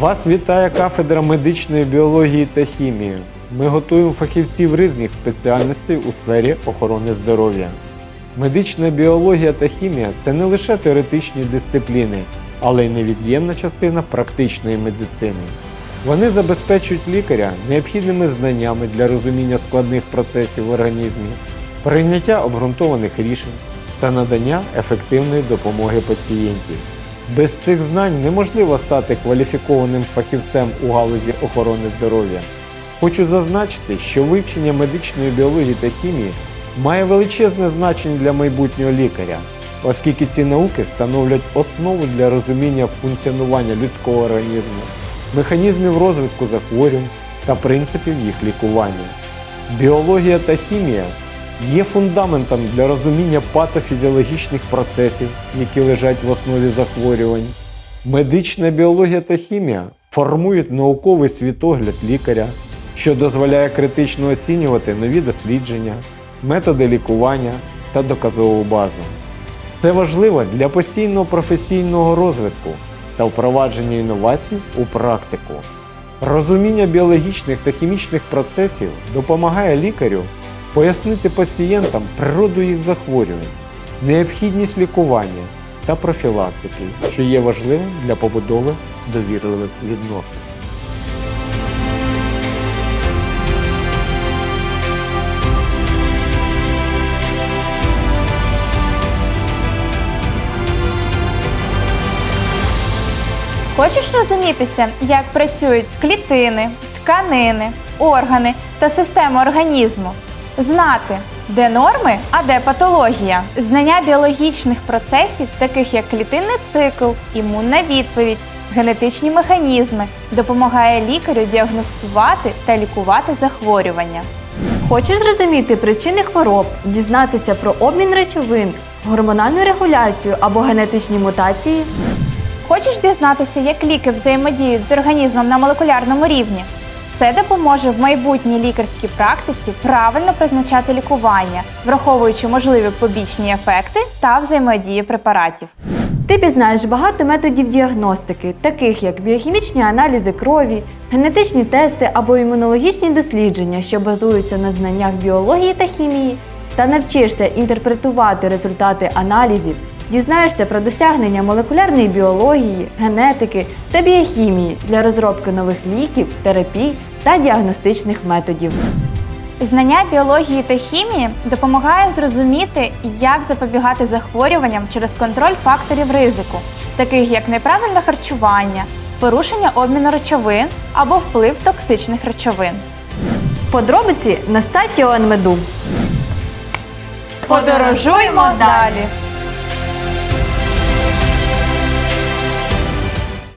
Вас вітає кафедра медичної біології та хімії. Ми готуємо фахівців різних спеціальностей у сфері охорони здоров'я. Медична біологія та хімія це не лише теоретичні дисципліни, але й невід'ємна частина практичної медицини. Вони забезпечують лікаря необхідними знаннями для розуміння складних процесів в організмі, прийняття обґрунтованих рішень та надання ефективної допомоги пацієнтів. Без цих знань неможливо стати кваліфікованим фахівцем у галузі охорони здоров'я. Хочу зазначити, що вивчення медичної біології та хімії має величезне значення для майбутнього лікаря, оскільки ці науки становлять основу для розуміння функціонування людського організму, механізмів розвитку захворювань та принципів їх лікування. Біологія та хімія є фундаментом для розуміння патофізіологічних процесів, які лежать в основі захворювань. Медична біологія та хімія формують науковий світогляд лікаря, що дозволяє критично оцінювати нові дослідження, методи лікування та доказову базу. Це важливо для постійного професійного розвитку та впровадження інновацій у практику. Розуміння біологічних та хімічних процесів допомагає лікарю пояснити пацієнтам природу їх захворювань, необхідність лікування та профілактики, що є важливим для побудови довірливих відносин. Хочеш розумітися, як працюють клітини, тканини, органи та система організму? Знати, де норми, а де патологія. Знання біологічних процесів, таких як клітинний цикл, імунна відповідь, генетичні механізми, допомагає лікарю діагностувати та лікувати захворювання. Хочеш зрозуміти причини хвороб, дізнатися про обмін речовин, гормональну регуляцію або генетичні мутації? Хочеш дізнатися, як ліки взаємодіють з організмом на молекулярному рівні? Це допоможе в майбутній лікарській практиці правильно призначати лікування, враховуючи можливі побічні ефекти та взаємодії препаратів. Ти пізнаєш багато методів діагностики, таких як біохімічні аналізи крові, генетичні тести або імунологічні дослідження, що базуються на знаннях біології та хімії, та навчишся інтерпретувати результати аналізів, дізнаєшся про досягнення молекулярної біології, генетики та біохімії для розробки нових ліків, терапій та діагностичних методів. Знання біології та хімії допомагає зрозуміти, як запобігати захворюванням через контроль факторів ризику, таких як неправильне харчування, порушення обміну речовин або вплив токсичних речовин. Подробиці на сайті ОНМЕДУ. Подорожуємо далі!